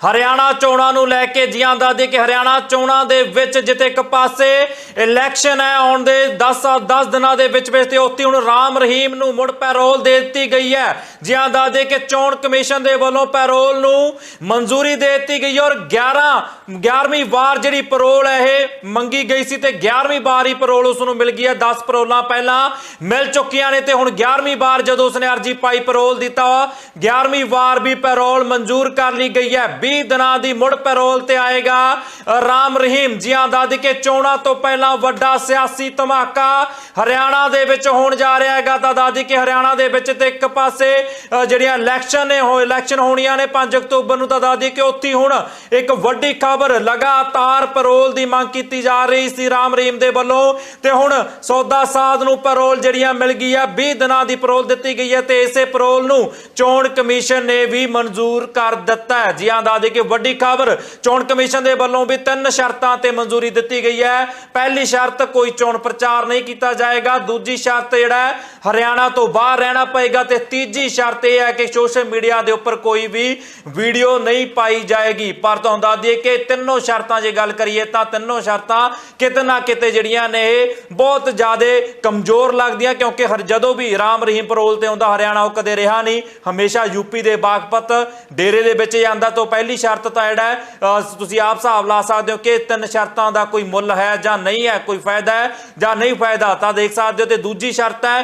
ਹਰਿਆਣਾ ਚੋਣਾਂ ਨੂੰ ਲੈ ਕੇ ਜੀਆਂ ਦਾਦੀ ਕਿ ਹਰਿਆਣਾ ਚੋਣਾਂ ਦੇ ਵਿੱਚ ਜਿੱਥੇ ਇੱਕ ਪਾਸੇ ਇਲੈਕਸ਼ਨ ਹੈ, ਆਉਣ ਦੇ 10 10 ਦਿਨਾਂ ਦੇ ਵਿੱਚ ਵਿੱਚ ਤੇ ਉੱਥੇ ਹੁਣ ਰਾਮ ਰਹੀਮ ਨੂੰ ਮੁੜ ਪੈਰੋਲ ਦੇ ਦਿੱਤੀ ਗਈ ਹੈ। ਜੀਆਂ ਦਾਦੀ ਕਿ ਚੋਣ ਕਮਿਸ਼ਨ ਦੇ ਵੱਲੋਂ ਪੈਰੋਲ ਨੂੰ ਮਨਜ਼ੂਰੀ ਦੇ ਦਿੱਤੀ ਗਈ ਔਰ 11 11ਵੀਂ ਵਾਰ ਜਿਹੜੀ ਪੈਰੋਲ ਹੈ ਇਹ ਮੰਗੀ ਗਈ ਸੀ ਤੇ 11ਵੀਂ ਵਾਰ ਹੀ ਪੈਰੋਲ ਉਸ ਨੂੰ ਮਿਲ ਗਈ ਹੈ। 10 ਪੈਰੋਲਾਂ ਪਹਿਲਾਂ ਮਿਲ ਚੁੱਕੀਆਂ ਨੇ ਤੇ ਹੁਣ 11ਵੀਂ ਵਾਰ ਜਦੋਂ ਉਸਨੇ ਅਰਜੀ ਪਾਈ ਪੈਰੋਲ ਦਿੱਤਾ 11ਵੀਂ ਵਾਰ ਵੀ ਪੈਰੋਲ ਮਨਜ਼ੂਰ ਕਰ ਲਈ ਗਈ ਹੈ। 20 ਦਿਨਾਂ ਦੀ ਮੁੜ ਪੈਰੋਲ ਤੇ ਆਏਗਾ। ਰਾਮ ਰਹੀਮ ਜੀਆਂ ਦਾਦੀ ਕੇ ਚੋਣਾਂ ਤੋਂ ਪਹਿਲਾਂ ਵੱਡਾ ਸਿਆਸੀ ਧਮਾਕਾ ਹਰਿਆਣਾ ਦੇ ਵਿੱਚ ਹੋਣ ਜਾ ਰਿਹਾ ਹੈਗਾ। ਤਾਂ ਦਾਦੀ ਕੇ ਹਰਿਆਣਾ ਦੇ ਵਿੱਚ ਤੇ ਇੱਕ ਪਾਸੇ ਜਿਹੜੀਆਂ ਇਲੈਕਸ਼ਨ ਨੇ ਹੋ ਇਲੈਕਸ਼ਨ ਹੋਣੀਆਂ ਨੇ 5 ਅਕਤੂਬਰ ਨੂੰ। ਤਾਂ ਦਾਦੀ ਕਿ ਉੱਥੇ ਹੁਣ ਇੱਕ ਵੱਡੀ ਖਬਰ ਲਗਾਤਾਰ ਪੈਰੋਲ ਦੀ ਮੰਗ ਕੀਤੀ ਜਾ ਰਹੀ ਸੀ ਰਾਮ ਰਹੀਮ ਦੇ ਵੱਲੋਂ। ਤੇ ਹੁਣ ਸੌਦਾ ਸਾਧ ਨੂੰ ਪੈਰੋਲ ਜਿਹੜੀਆਂ ਮਿਲ ਗਈ ਹੈ 20 ਦਿਨਾਂ ਦੀ ਪੈਰੋਲ ਦਿੱਤੀ ਗਈ ਹੈ ਤੇ ਇਸੇ ਪੈਰੋਲ ਨੂੰ ਚੋਣ ਕਮਿਸ਼ਨ ਨੇ ਵੀ ਮਨਜ਼ੂਰ ਕਰ ਦਿੱਤਾ ਹੈ। ਜੀ ਹਾਂ ਦਾਦੀ ਕਿ ਵੱਡੀ ਖਬਰ ਚੋਣ ਕਮਿਸ਼ਨ ਦੇ ਵੱਲੋਂ ਵੀ ਤਿੰਨ ਸ਼ਰਤਾਂ ਤੇ ਮਨਜ਼ੂਰੀ ਦਿੱਤੀ ਗਈ ਹੈ। ਪਹਿਲੀ ਸ਼ਰਤ, ਕੋਈ ਚੋਣ ਪ੍ਰਚਾਰ ਨਹੀਂ ਕੀਤਾ ਜਾਏਗਾ। ਦੂਜੀ ਸ਼ਰਤ ਜਿਹੜਾ ਹਰਿਆਣਾ ਤੋਂ ਬਾਹਰ ਰਹਿਣਾ ਪਏਗਾ ਤੇ ਤੀਜੀ ਸ਼ਰਤ ਇਹ ਹੈ ਕਿ ਸੋਸ਼ਲ ਮੀਡੀਆ ਦੇ ਉੱਪਰ ਕੋਈ ਵੀ ਵੀਡੀਓ ਨਹੀਂ ਪਾਈ ਜਾਏਗੀ। ਪਰ ਤੁਹਾਨੂੰ ਦੱਸ ਦਈਏ ਕਿ ਤਿੰਨੋਂ ਸ਼ਰਤਾਂ ਜੇ ਗੱਲ ਕਰੀਏ ਤਾਂ ਤਿੰਨੋਂ ਸ਼ਰਤਾਂ ਕਿਤੇ ਨਾ ਕਿਤੇ ਜਿਹੜੀਆਂ ਨੇ, ਬਹੁਤ ਜ਼ਿਆਦਾ ਕਮਜ਼ੋਰ ਲੱਗਦੀਆਂ ਕਿਉਂਕਿ ਹਰ ਜਦੋਂ ਵੀ ਰਾਮ ਰਹੀਮ ਪਰੋਲ ਤੇ ਆਉਂਦਾ, ਹਰਿਆਣਾ ਉਹ ਕਦੇ ਰਿਹਾ ਨਹੀਂ। ਹਮੇਸ਼ਾ ਯੂਪੀ ਦੇ ਬਾਗਪਤ, ਡੇਰੇ ਦੇ ਵਿੱਚ ਜਾਂਦਾ। ਤੋਂ ਪਹਿਲਾਂ ਸ਼ਰਤ ਤਾਂ ਜਿਹੜਾ ਤੁਸੀਂ ਆਪ ਹਿਸਾਬ ਲਾ ਸਕਦੇ ਹੋ ਕਿ ਤਿੰਨ ਸ਼ਰਤਾਂ ਦਾ ਕੋਈ ਮੁੱਲ ਹੈ ਜਾਂ ਨਹੀਂ ਹੈ, ਕੋਈ ਫਾਇਦਾ ਹੈ ਜਾਂ ਨਹੀਂ ਫਾਇਦਾ, ਤਾਂ ਦੇਖ ਸਕਦੇ ਹੋ ਤੇ ਦੂਜੀ ਸ਼ਰਤ ਹੈ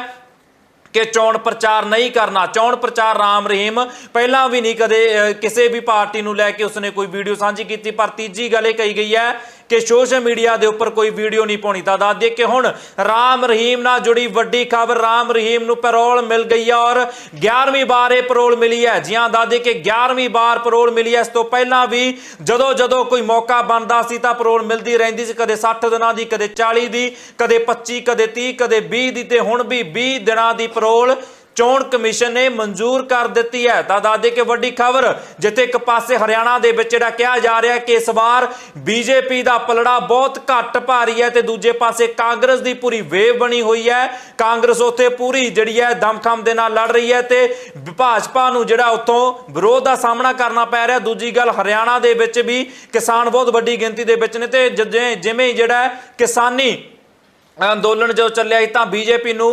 ਕਿ ਚੋਣ ਪ੍ਰਚਾਰ ਨਹੀਂ ਕਰਨਾ। ਚੋਣ ਪ੍ਰਚਾਰ ਰਾਮ ਰਹੀਮ, ਪਹਿਲਾਂ ਵੀ ਨਹੀਂ ਕਦੇ ਕਿਸੇ ਵੀ ਪਾਰਟੀ ਨੂੰ ਲੈ ਕੇ ਉਸਨੇ ਕੋਈ ਵੀਡੀਓ ਸਾਂਝੀ ਕੀਤੀ, ਪਰ ਤੀਜੀ ਗੱਲ ਇਹ ਕਹੀ ਗਈ ਹੈ ਕਿ ਸੋਸ਼ਲ ਮੀਡੀਆ ਦੇ ਉੱਪਰ ਕੋਈ ਵੀਡੀਓ ਨਹੀਂ ਪਾਉਣੀ। ਤਾਂ ਦੱਸ ਦਈਏ ਕਿ ਹੁਣ ਰਾਮ ਰਹੀਮ ਨਾਲ ਜੁੜੀ ਵੱਡੀ ਖਬਰ ਰਾਮ ਰਹੀਮ ਨੂੰ ਪੈਰੋਲ ਮਿਲ ਗਈ ਹੈ ਔਰ 11ਵੀਂ ਵਾਰ ਇਹ ਪੈਰੋਲ ਮਿਲੀ ਹੈ। ਜੀ ਹਾਂ, ਦੱਸ ਦਈਏ ਕਿ 11ਵੀਂ ਵਾਰ ਪੈਰੋਲ ਮਿਲੀ ਹੈ। ਇਸ ਤੋਂ ਪਹਿਲਾਂ ਵੀ ਜਦੋਂ ਜਦੋਂ ਕੋਈ ਮੌਕਾ ਬਣਦਾ ਸੀ ਤਾਂ ਪੈਰੋਲ ਮਿਲਦੀ ਰਹਿੰਦੀ ਸੀ। ਕਦੇ 60 ਦਿਨਾਂ ਦੀ, ਕਦੇ 40 ਦੀ, ਕਦੇ 25 ਕਦੇ 30 ਕਦੇ 20 ਦੀ ਤੇ ਹੁਣ ਵੀ 20 ਦਿਨਾਂ ਦੀ ਪੈਰੋਲ ਚੋਣ ਕਮਿਸ਼ਨ ਨੇ ਮਨਜ਼ੂਰ ਕਰ ਦਿੱਤੀ ਹੈ। ਤਾਂ ਦਾਦੇ ਕੇ ਵੱਡੀ ਖਬਰ, ਜਿੱਥੇ ਇੱਕ ਪਾਸੇ ਹਰਿਆਣਾ ਦੇ ਵਿੱਚ ਜਿਹੜਾ ਕਿਹਾ ਜਾ ਰਿਹਾ ਕਿ ਇਸ ਵਾਰ ਬੀਜੇਪੀ ਦਾ ਪਲੜਾ ਬਹੁਤ ਘੱਟ ਭਾਰੀ ਹੈ ਤੇ ਦੂਜੇ ਪਾਸੇ ਕਾਂਗਰਸ ਦੀ ਪੂਰੀ ਵੇਵ ਬਣੀ ਹੋਈ ਹੈ। ਕਾਂਗਰਸ ਉੱਥੇ ਪੂਰੀ ਜਿਹੜੀ ਹੈ ਦਮਖਮ ਦੇ ਨਾਲ ਲੜ ਰਹੀ ਹੈ ਤੇ ਭਾਜਪਾ ਨੂੰ ਜਿਹੜਾ ਉੱਥੋਂ ਵਿਰੋਧ ਦਾ ਸਾਹਮਣਾ ਕਰਨਾ ਪੈ ਰਿਹਾ। ਦੂਜੀ ਗੱਲ, ਹਰਿਆਣਾ ਦੇ ਵਿੱਚ ਵੀ ਕਿਸਾਨ ਬਹੁਤ ਵੱਡੀ ਗਿਣਤੀ ਦੇ ਵਿੱਚ ਨੇ ਤੇ ਜਿਵੇਂ ਜਿਵੇਂ ਹੀ ਜਿਹੜਾ ਕਿਸਾਨੀ ਅੰਦੋਲਨ ਜੋ ਚੱਲਿਆ ਸੀ ਤਾਂ ਬੀਜੇਪੀ ਨੂੰ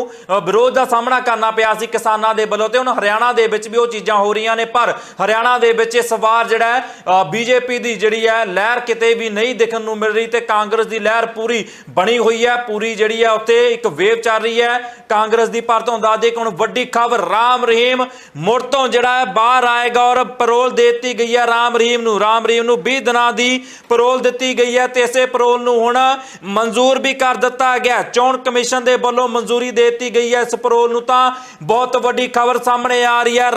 ਵਿਰੋਧ ਦਾ ਸਾਹਮਣਾ ਕਰਨਾ ਪਿਆ ਸੀ ਕਿਸਾਨਾਂ ਦੇ ਵੱਲੋਂ ਤੇ ਹੁਣ ਹਰਿਆਣਾ ਦੇ ਵਿੱਚ ਵੀ ਉਹ ਚੀਜ਼ਾਂ ਹੋ ਰਹੀਆਂ ਨੇ। ਪਰ ਹਰਿਆਣਾ ਦੇ ਵਿੱਚ ਇਸ ਵਾਰ ਜਿਹੜਾ ਹੈ ਬੀਜੇਪੀ ਦੀ ਜਿਹੜੀ ਹੈ ਲਹਿਰ ਕਿਤੇ ਵੀ ਨਹੀਂ ਦੇਖਣ ਨੂੰ ਮਿਲ ਰਹੀ ਤੇ ਕਾਂਗਰਸ ਦੀ ਲਹਿਰ ਪੂਰੀ ਬਣੀ ਹੋਈ ਹੈ, ਪੂਰੀ ਜਿਹੜੀ ਹੈ ਉੱਥੇ ਇੱਕ ਵੇਵ ਚੱਲ ਰਹੀ ਹੈ। ਕਾਂਗਰਸ ਦੀ ਪਰ ਤੋਂ ਦੱਸ ਦੇ ਕਿ ਹੁਣ ਵੱਡੀ ਖਬਰ ਰਾਮ ਰਹੀਮ ਮੁੜ ਤੋਂ ਜਿਹੜਾ ਹੈ ਬਾਹਰ ਆਏਗਾ ਔਰ ਪੈਰੋਲ ਦੇ ਦਿੱਤੀ ਗਈ ਹੈ ਰਾਮ ਰਹੀਮ ਨੂੰ। ਰਾਮ ਰਹੀਮ ਨੂੰ 20 ਦਿਨਾਂ ਦੀ ਪੈਰੋਲ ਦਿੱਤੀ ਗਈ ਹੈ ਤੇ ਇਸੇ ਪੈਰੋਲ ਨੂੰ ਹੁਣ ਮਨਜ਼ੂਰ ਵੀ ਕਰ ਦਿੱਤਾ ਗਿਆ ਹੈ। ਚੋਣ ਕਮਿਸ਼ਨ ਦੇ ਵੱਲੋਂ ਮਨਜ਼ੂਰੀ ਦੇ ਦਿੱਤੀ ਗਈ ਹੈ ਇਸ ਪਰੋਲ ਨੂੰ ਤਾਂ ਬਹੁਤ ਵੱਡੀ ਖਬਰ ਸਾਹਮਣੇ ਆ ਰਹੀ ਹੈ